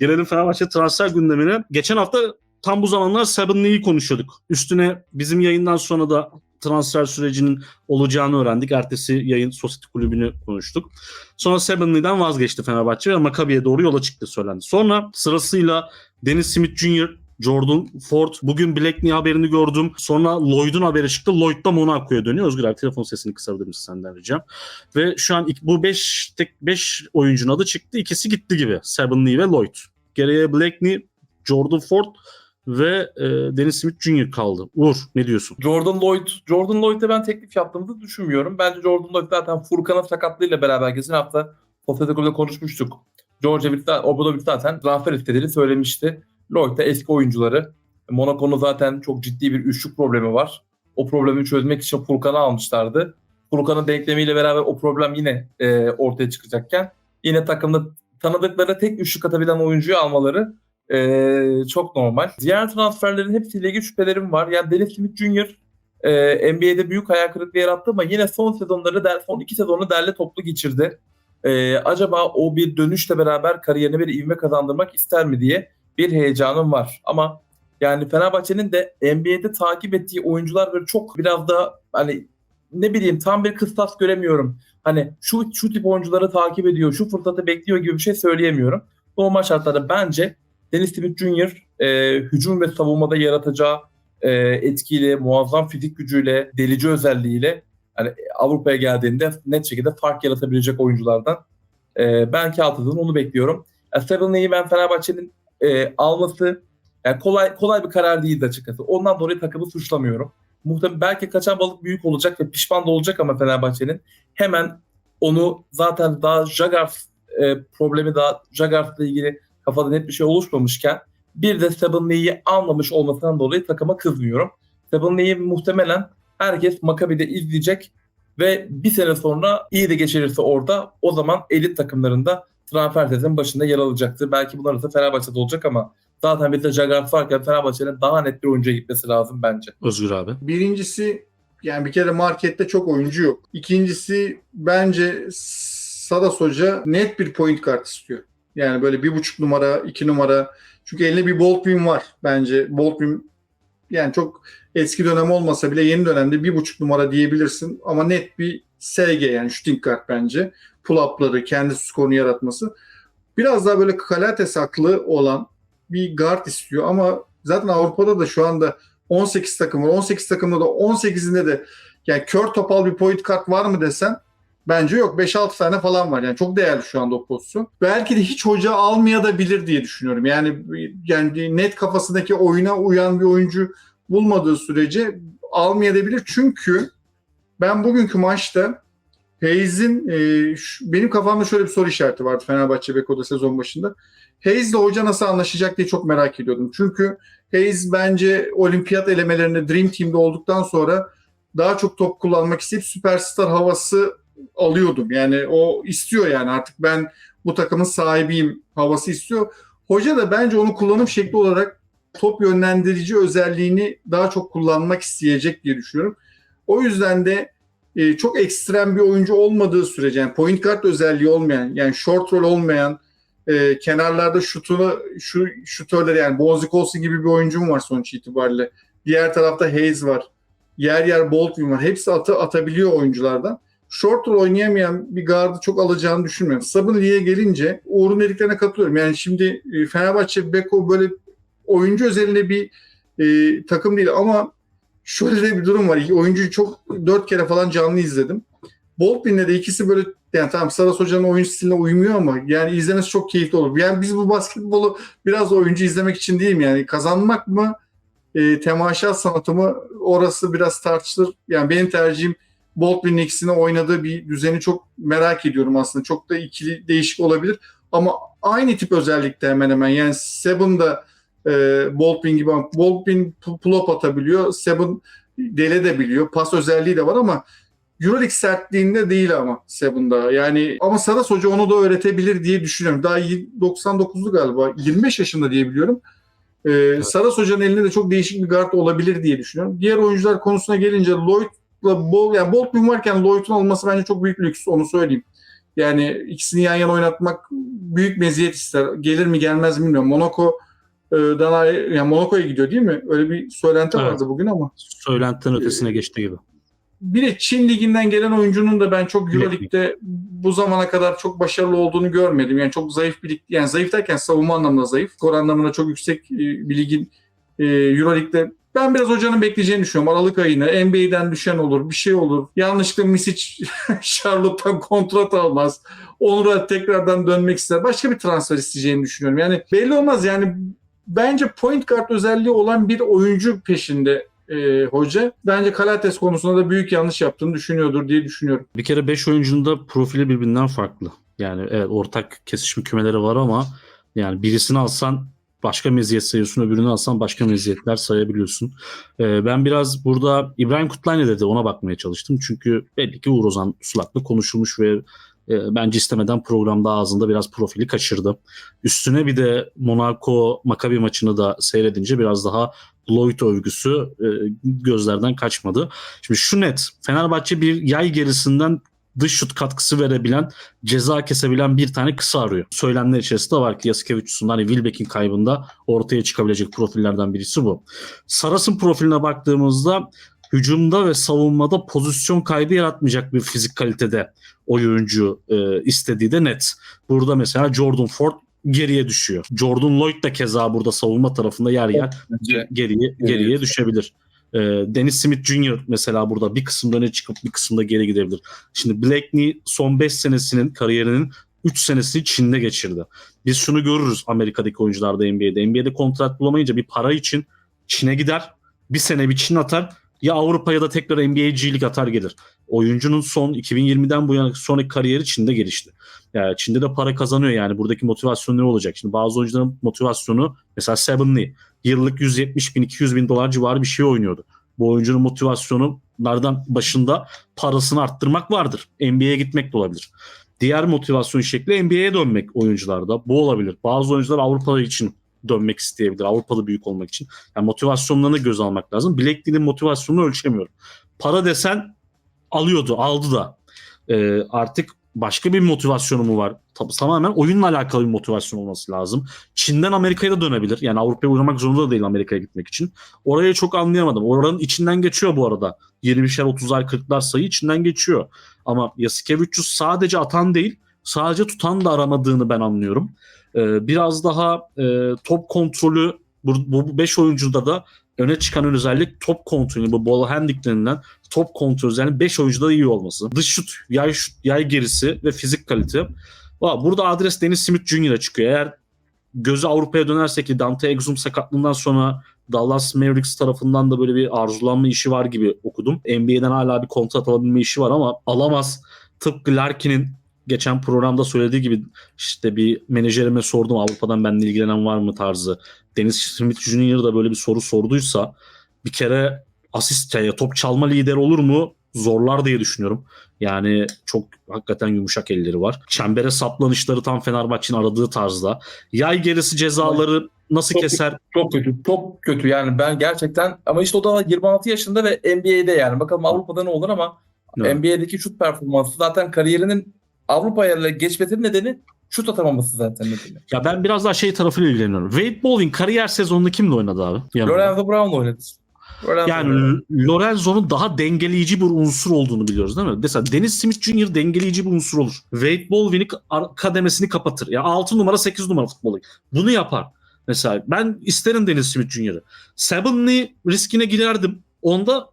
Gelelim Fenerbahçe transfer gündemine. Geçen hafta tam bu zamanlar Seven Lee'yi konuşuyorduk. Üstüne bizim yayından sonra da transfer sürecinin olacağını öğrendik. Ertesi yayın Society Kulübü'nü konuştuk. Sonra Seven Lee'den vazgeçti Fenerbahçe ve Maccabi'ye doğru yola çıktı söylendi. Sonra sırasıyla Dennis Smith Jr., Jordan Ford, bugün Blakeney haberini gördüm. Sonra Lloyd'un haberi çıktı. Lloyd da Monaco'ya dönüyor. Özgür abi telefon sesini kısabilir misin senden ricam? Ve şu an bu 5 tek 5 oyuncunun adı çıktı. İkisi gitti gibi. Seven Lee ve Lloyd. Geriye Blakeney, Jordan Ford ve e, Dennis Smith Jr. kaldı. Uğur ne diyorsun? Jordan Lloyd, Jordan Lloyd'e ben teklif yaptığımızı düşünmüyorum. Bence Jordan Lloyd zaten Furkan'ın sakatlığıyla beraber geçen hafta Sosyete Kulübü'de konuşmuştuk. George Obradovic zaten transfer istediğini söylemişti. Lloyd da eski oyuncuları. Monaco'nun zaten çok ciddi bir üçlük problemi var. O problemi çözmek için Furkan'ı almışlardı. Furkan'ın denklemiyle beraber o problem yine e, ortaya çıkacakken yine takımda tanıdıkları tek üçlük atabilen oyuncuyu almaları e, çok normal. Diğer transferlerin hepsiyle ilgili şüphelerim var. Yani Dennis Smith Jr. E, NBA'de büyük hayal kırıklığı yarattı ama yine son sezonları, der, son iki sezonu derli toplu geçirdi. E, acaba o bir dönüşle beraber kariyerine bir ivme kazandırmak ister mi diye bir heyecanım var. Ama yani Fenerbahçe'nin de NBA'de takip ettiği oyuncular böyle çok biraz da hani ne bileyim tam bir kıstas göremiyorum. Hani şu şu tip oyuncuları takip ediyor, şu fırsatı bekliyor gibi bir şey söyleyemiyorum. Normal şartlarda bence Dennis Smith Jr. E, hücum ve savunmada yaratacağı e, etkiyle, muazzam fizik gücüyle, delici özelliğiyle yani Avrupa'ya geldiğinde net şekilde fark yaratabilecek oyunculardan. E, ben kağıtıdan onu bekliyorum. Yani Seven'ı ben Fenerbahçe'nin e, alması yani kolay kolay bir karar değildi açıkçası. Ondan dolayı takımı suçlamıyorum. Muhtemelen belki kaçan balık büyük olacak ve pişman da olacak ama Fenerbahçe'nin hemen onu zaten daha Jaguars e, problemi daha Jagars'la ilgili kafada net bir şey oluşmamışken bir de Seven Lee'yi almamış olmasından dolayı takıma kızmıyorum. Seven Lee'yi muhtemelen herkes Maccabi'de izleyecek ve bir sene sonra iyi de geçirirse orada o zaman elit takımlarında transfer başında yer alacaktır. Belki bunlar arasında Fenerbahçe'de olacak ama zaten bir de Jaguars varken Fenerbahçe'nin daha net bir oyuncuya gitmesi lazım bence. Özgür abi. Birincisi yani bir kere markette çok oyuncu yok. İkincisi bence Sadas Hoca net bir point kart istiyor. Yani böyle bir buçuk numara, iki numara. Çünkü elinde bir Baldwin var bence. Baldwin yani çok eski dönem olmasa bile yeni dönemde bir buçuk numara diyebilirsin. Ama net bir SG yani shooting guard bence. Pull-up'ları, kendi skorunu yaratması. Biraz daha böyle kalates haklı olan bir guard istiyor ama zaten Avrupa'da da şu anda 18 takım var. 18 takımda da 18'inde de yani kör topal bir point kart var mı desen bence yok. 5-6 tane falan var. Yani çok değerli şu anda o pozisyon. Belki de hiç hoca almaya da bilir diye düşünüyorum. Yani yani net kafasındaki oyuna uyan bir oyuncu bulmadığı sürece almayabilir. Çünkü ben bugünkü maçta Hayes'in e, şu- benim kafamda şöyle bir soru işareti vardı Fenerbahçe Beko'da sezon başında. Hayes'le hoca nasıl anlaşacak diye çok merak ediyordum. Çünkü Hayes bence olimpiyat elemelerinde Dream Team'de olduktan sonra daha çok top kullanmak isteyip süperstar havası alıyordum. Yani o istiyor yani artık ben bu takımın sahibiyim havası istiyor. Hoca da bence onu kullanım şekli olarak top yönlendirici özelliğini daha çok kullanmak isteyecek diye düşünüyorum. O yüzden de e, çok ekstrem bir oyuncu olmadığı sürece yani point guard özelliği olmayan yani short roll olmayan e, kenarlarda şutunu şu şutörler yani Bonzi Colson gibi bir oyuncum var sonuç itibariyle. Diğer tarafta Hayes var. Yer yer Baldwin var. Hepsi atı, atabiliyor oyunculardan. Short roll oynayamayan bir gardı çok alacağını düşünmüyorum. Sabun Lee'ye gelince Uğur'un dediklerine katılıyorum. Yani şimdi e, Fenerbahçe Beko böyle oyuncu özelinde bir e, takım değil ama şöyle de bir durum var. Oyuncuyu çok dört kere falan canlı izledim. Baldwin'le de ikisi böyle yani tamam Saras Hoca'nın oyun stiline uymuyor ama yani izlemesi çok keyifli olur. Yani biz bu basketbolu biraz oyuncu izlemek için değil mi? Yani kazanmak mı e, temaşa sanatı mı orası biraz tartışılır. Yani benim tercihim Baldwin'in ikisine oynadığı bir düzeni çok merak ediyorum aslında. Çok da ikili değişik olabilir. Ama aynı tip özellikte hemen hemen. Yani da e, Baldwin gibi Baldwin pull-up atabiliyor. Seven dele de biliyor. Pas özelliği de var ama Euroleague sertliğinde değil ama Seven'da. Yani ama Saras Hoca onu da öğretebilir diye düşünüyorum. Daha y- 99'lu galiba. 25 yaşında diye biliyorum. Ee, Saras Hoca'nın elinde de çok değişik bir guard olabilir diye düşünüyorum. Diğer oyuncular konusuna gelince Lloyd'la Bol, yani Baldwin varken Lloyd'un olması bence çok büyük lüks onu söyleyeyim. Yani ikisini yan yana oynatmak büyük meziyet ister. Gelir mi gelmez mi bilmiyorum. Monaco dan yani Monaco'ya gidiyor değil mi? Öyle bir söylenti Evet. vardı bugün ama. Söylentiden ötesine geçti gibi. Bir de Çin liginden gelen oyuncunun da ben çok. Euroleague'de bu zamana kadar çok başarılı olduğunu görmedim. Yani çok zayıf bir lig. Yani zayıf derken savunma anlamında zayıf. Skor anlamında çok yüksek e, bir ligin e, Euroleague'de ben biraz hocanın bekleyeceğini düşünüyorum. Aralık ayına NBA'den düşen olur, bir şey olur. Yanlışlıkla Misic Charlotte'tan kontrat almaz. Onur'a tekrardan dönmek ister. Başka bir transfer isteyeceğini düşünüyorum. Yani belli olmaz. Yani bence point guard özelliği olan bir oyuncu peşinde e, hoca. Bence Kalates konusunda da büyük yanlış yaptığını düşünüyordur diye düşünüyorum. Bir kere 5 oyuncunun da profili birbirinden farklı. Yani evet ortak kesişme kümeleri var ama yani birisini alsan başka meziyet sayıyorsun, öbürünü alsan başka meziyetler sayabiliyorsun. Ee, ben biraz burada İbrahim Kutlay ne dedi ona bakmaya çalıştım. Çünkü belli ki Uğur Ozan Sulak'la konuşulmuş ve e, bence istemeden programda ağzında biraz profili kaçırdı. Üstüne bir de Monaco Maccabi maçını da seyredince biraz daha Lloyd övgüsü e, gözlerden kaçmadı. Şimdi şu net Fenerbahçe bir yay gerisinden dış şut katkısı verebilen, ceza kesebilen bir tane kısa arıyor. Söylemler içerisinde var ki Yasikevicius'un hani Wilbeck'in kaybında ortaya çıkabilecek profillerden birisi bu. Saras'ın profiline baktığımızda hücumda ve savunmada pozisyon kaybı yaratmayacak bir fizik kalitede oyuncu e, istediği de net. Burada mesela Jordan Ford geriye düşüyor. Jordan Lloyd da keza burada savunma tarafında yer yer geriye geriye düşebilir. Ee, Dennis Smith Jr. mesela burada bir kısımda öne çıkıp bir kısımda geri gidebilir. Şimdi Blakeney son 5 senesinin kariyerinin 3 senesini Çin'de geçirdi. Biz şunu görürüz Amerika'daki oyuncularda NBA'de. NBA'de kontrat bulamayınca bir para için Çin'e gider. Bir sene bir Çin atar. Ya Avrupa'ya da tekrar NBA'cilik atar gelir. Oyuncunun son 2020'den bu yana sonraki kariyeri Çin'de gelişti. Yani Çin'de de para kazanıyor yani. Buradaki motivasyon ne olacak? Şimdi bazı oyuncuların motivasyonu mesela Seven Lee yıllık 170 bin 200 bin dolar civarı bir şey oynuyordu. Bu oyuncunun motivasyonlardan başında parasını arttırmak vardır. NBA'ye gitmek de olabilir. Diğer motivasyon şekli NBA'ye dönmek oyuncularda. Bu olabilir. Bazı oyuncular Avrupa için dönmek isteyebilir. Avrupa'da büyük olmak için. Yani motivasyonlarını göz almak lazım. Blakeley'nin motivasyonunu ölçemiyorum. Para desen alıyordu, aldı da. Ee, artık başka bir motivasyonu mu var? Tamamen oyunla alakalı bir motivasyon olması lazım. Çin'den Amerika'ya da dönebilir. Yani Avrupa'ya uğramak zorunda da değil Amerika'ya gitmek için. Orayı çok anlayamadım. Oranın içinden geçiyor bu arada. 20'şer 30'lar 40'lar sayı içinden geçiyor. Ama Yasikevicius sadece atan değil sadece tutan da aramadığını ben anlıyorum. Ee, biraz daha e, top kontrolü bu 5 oyuncuda da öne çıkan özellik top kontrolü. Bu ball handling top kontrolü özelliği 5 oyuncuda da iyi olması. Dış şut, yay, şut, yay gerisi ve fizik kalite. Burada adres Dennis Smith Jr.'a çıkıyor. Eğer gözü Avrupa'ya dönersek ki Dante Exum sakatlığından sonra Dallas Mavericks tarafından da böyle bir arzulanma işi var gibi okudum. NBA'den hala bir kontrat alabilme işi var ama alamaz. Tıpkı Larkin'in geçen programda söylediği gibi işte bir menajerime sordum Avrupa'dan benimle ilgilenen var mı tarzı. Dennis Smith Jr. da böyle bir soru sorduysa bir kere asist ya top çalma lider olur mu? Zorlar diye düşünüyorum. Yani çok hakikaten yumuşak elleri var. Çembere saplanışları tam Fenerbahçe'nin aradığı tarzda. Yay gerisi cezaları nasıl Çok- keser? çok kötü. Çok kötü yani ben gerçekten ama işte o da 26 yaşında ve NBA'de yani. Bakalım Avrupa'da ne olur ama Evet. NBA'deki şut performansı zaten kariyerinin Avrupa'ya geçmesinin nedeni şut atamaması zaten nedeni. Ya ben biraz daha şey tarafıyla ilgileniyorum. Wade Baldwin kariyer sezonunda kimle oynadı abi? Yanında. Lorenzo Brown oynadı. Lorenzo Yani Lorenzo'nun daha dengeleyici bir unsur olduğunu biliyoruz değil mi? Mesela Dennis Smith Jr. dengeleyici bir unsur olur. Wade Baldwin'i ka- kademesini kapatır. Ya 6 numara 8 numara futbolu. Bunu yapar. Mesela ben isterim Dennis Smith Jr.'ı. Sevenly riskine girerdim. Onda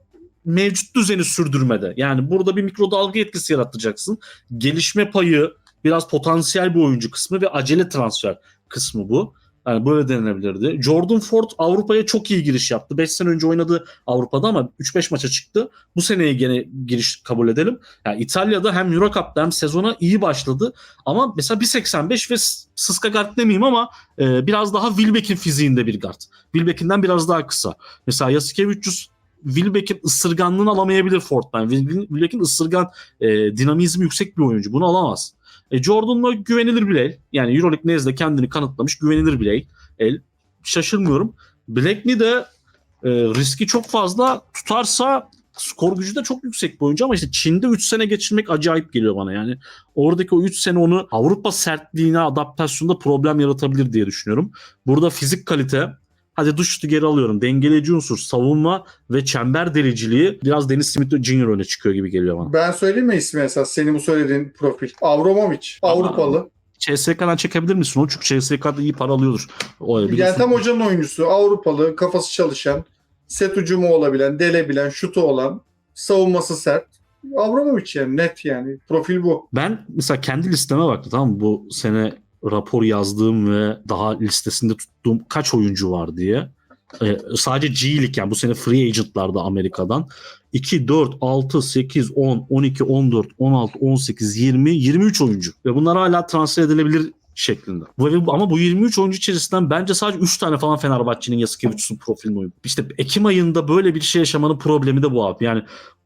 mevcut düzeni sürdürmede. Yani burada bir mikrodalga etkisi yaratacaksın. Gelişme payı, biraz potansiyel bir oyuncu kısmı ve acele transfer kısmı bu. Yani böyle denilebilirdi. Jordan Ford Avrupa'ya çok iyi giriş yaptı. 5 sene önce oynadı Avrupa'da ama 3-5 maça çıktı. Bu seneye gene giriş kabul edelim. Yani İtalya'da hem Euro Cup'ta hem sezona iyi başladı. Ama mesela 1.85 ve sıska guard demeyeyim ama e, biraz daha Wilbeck'in fiziğinde bir guard. Wilbeck'inden biraz daha kısa. Mesela Yasikevicius Wilbeck'in ısırganlığını alamayabilir. Wil- Wilbeck'in ısırgan e, dinamizmi yüksek bir oyuncu. Bunu alamaz. E, Jordan'la güvenilir bir el. Yani Euroleague nezdinde kendini kanıtlamış güvenilir bir el. el. Şaşırmıyorum. Blakeney de e, riski çok fazla tutarsa skor gücü de çok yüksek bir oyuncu ama işte Çin'de 3 sene geçirmek acayip geliyor bana yani. Oradaki o 3 sene onu Avrupa sertliğine adaptasyonda problem yaratabilir diye düşünüyorum. Burada fizik kalite Hadi düştü geri alıyorum. Dengeleyici unsur, savunma ve çember deliciliği biraz Dennis Smith Jr. öne çıkıyor gibi geliyor bana. Ben söyleyeyim mi ismi esas senin bu söylediğin profil? Avramovic. Avrupalı. CSK'dan çekebilir misin onu? Çünkü CSK'da iyi para alıyordur. O, Yani tam hocanın oyuncusu. Avrupalı, kafası çalışan, set ucumu olabilen, delebilen, şutu olan, savunması sert. Avramovic yani net yani. Profil bu. Ben mesela kendi listeme baktım tamam mı? Bu sene rapor yazdığım ve daha listesinde tuttuğum kaç oyuncu var diye. Ee, sadece G-League yani bu sene free agentlarda Amerika'dan 2, 4, 6, 8, 10, 12, 14, 16, 18, 20, 23 oyuncu. Ve bunlar hala transfer edilebilir şeklinde. Bu, ama bu 23 oyuncu içerisinden bence sadece 3 tane falan Fenerbahçe'nin Yasikevicius'un profiline uygun. İşte Ekim ayında böyle bir şey yaşamanın problemi de bu abi. Yani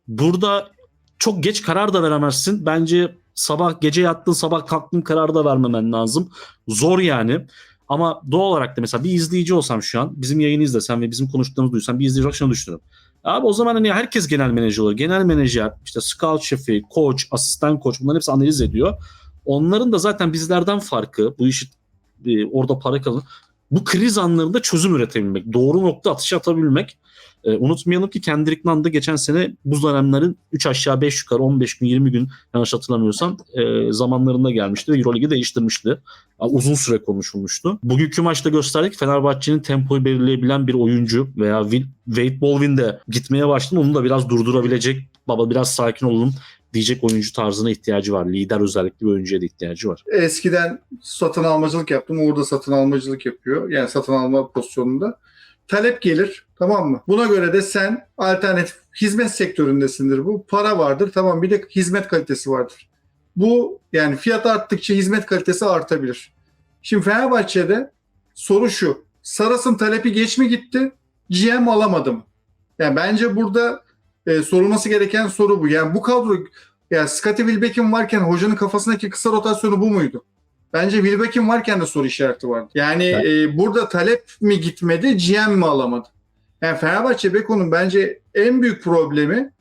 burada çok geç karar da veremezsin. Bence sabah gece yattın sabah kalktın karar da vermemen lazım. Zor yani. Ama doğal olarak da mesela bir izleyici olsam şu an bizim yayını izlesem ve bizim konuştuklarımızı duysam bir izleyici olarak şunu düşünürüm. Abi o zaman hani herkes genel menajer olur. Genel menajer, işte scout şefi, koç, asistan koç bunların hepsi analiz ediyor. Onların da zaten bizlerden farkı bu işi e, orada para kazan. Bu kriz anlarında çözüm üretebilmek, doğru nokta atışı atabilmek. E, unutmayalım ki Kendrick Nunn da geçen sene bu dönemlerin 3 aşağı 5 yukarı 15 gün 20 gün yanlış hatırlamıyorsam e, zamanlarında gelmişti ve Euroleague'i değiştirmişti. Uzun süre konuşulmuştu. Bugünkü maçta gösterdik Fenerbahçe'nin tempoyu belirleyebilen bir oyuncu veya Wade Baldwin de gitmeye başladı. Onu da biraz durdurabilecek baba biraz sakin olun diyecek oyuncu tarzına ihtiyacı var. Lider özellikli bir oyuncuya da ihtiyacı var. Eskiden satın almacılık yaptım. Uğur da satın almacılık yapıyor. Yani satın alma pozisyonunda. Talep gelir tamam mı? Buna göre de sen alternatif hizmet sektöründesindir bu. Para vardır tamam bir de hizmet kalitesi vardır. Bu yani fiyat arttıkça hizmet kalitesi artabilir. Şimdi Fenerbahçe'de soru şu. Saras'ın talebi geç mi gitti? GM alamadı mı? Yani bence burada e, sorulması gereken soru bu. Yani bu kadro ya Scottie Wilbeck'in varken hocanın kafasındaki kısa rotasyonu bu muydu? Bence Wilbeck'in varken de soru işareti vardı. Yani e, burada talep mi gitmedi, GM mi alamadı? Yani Fenerbahçe Beko'nun bence en büyük problemi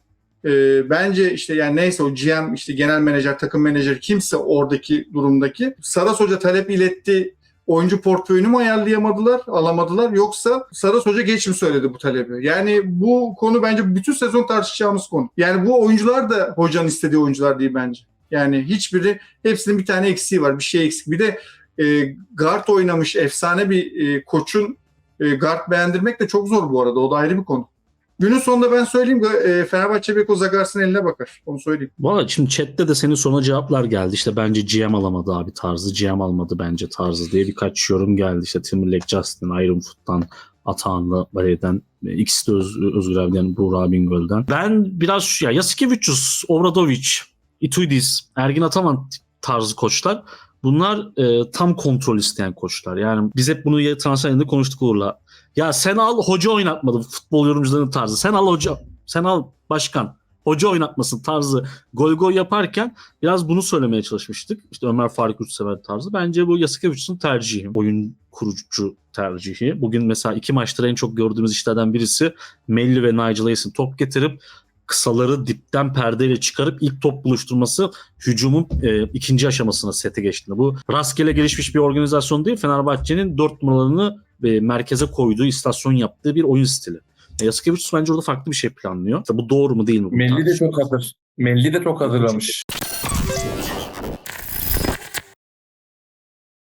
e, bence işte yani neyse o GM işte genel menajer, takım menajeri kimse oradaki durumdaki Saras Hoca talep iletti oyuncu portföyünü mü ayarlayamadılar, alamadılar yoksa Saras Hoca geç mi söyledi bu talebi? Yani bu konu bence bütün sezon tartışacağımız konu. Yani bu oyuncular da hocanın istediği oyuncular değil bence. Yani hiçbiri hepsinin bir tane eksiği var, bir şey eksik. Bir de e, guard oynamış efsane bir e, koçun e, guard beğendirmek de çok zor bu arada. O da ayrı bir konu. Günün sonunda ben söyleyeyim e, Fenerbahçe Beko Zagars'ın eline bakar. Onu söyleyeyim. Valla şimdi chatte de senin sonra cevaplar geldi. İşte bence GM alamadı abi tarzı. GM almadı bence tarzı diye birkaç yorum geldi. İşte Timberlake, Justin, Iron Foot'tan, Atahan'la Valeri'den. e, ikisi de öz, Özgür abiden, Buğra Bingöl'den. Ben biraz ya Yasikevicius, Obradovic, Ituidis, Ergin Ataman tarzı koçlar. Bunlar e, tam kontrol isteyen koçlar. Yani biz hep bunu ya- transfer yerinde konuştuk Uğur'la. Ya sen al hoca oynatmadı futbol yorumcularının tarzı. Sen al hoca, sen al başkan. Hoca oynatmasın tarzı gol gol yaparken biraz bunu söylemeye çalışmıştık. İşte Ömer Faruk Yurtsever tarzı. Bence bu Yasikevicius'un tercihi. Oyun kurucu tercihi. Bugün mesela iki maçta en çok gördüğümüz işlerden birisi Melli ve Nigel Hayes'in top getirip kısaları dipten perdeyle çıkarıp ilk top buluşturması hücumun e, ikinci aşamasına sete geçtiğinde. Bu rastgele gelişmiş bir organizasyon değil. Fenerbahçe'nin dört numaralarını e, merkeze koyduğu, istasyon yaptığı bir oyun stili. E, Yasikevicius bence orada farklı bir şey planlıyor. İşte bu doğru mu değil mi? Melli de çok hazır. Melli de çok hazırlamış.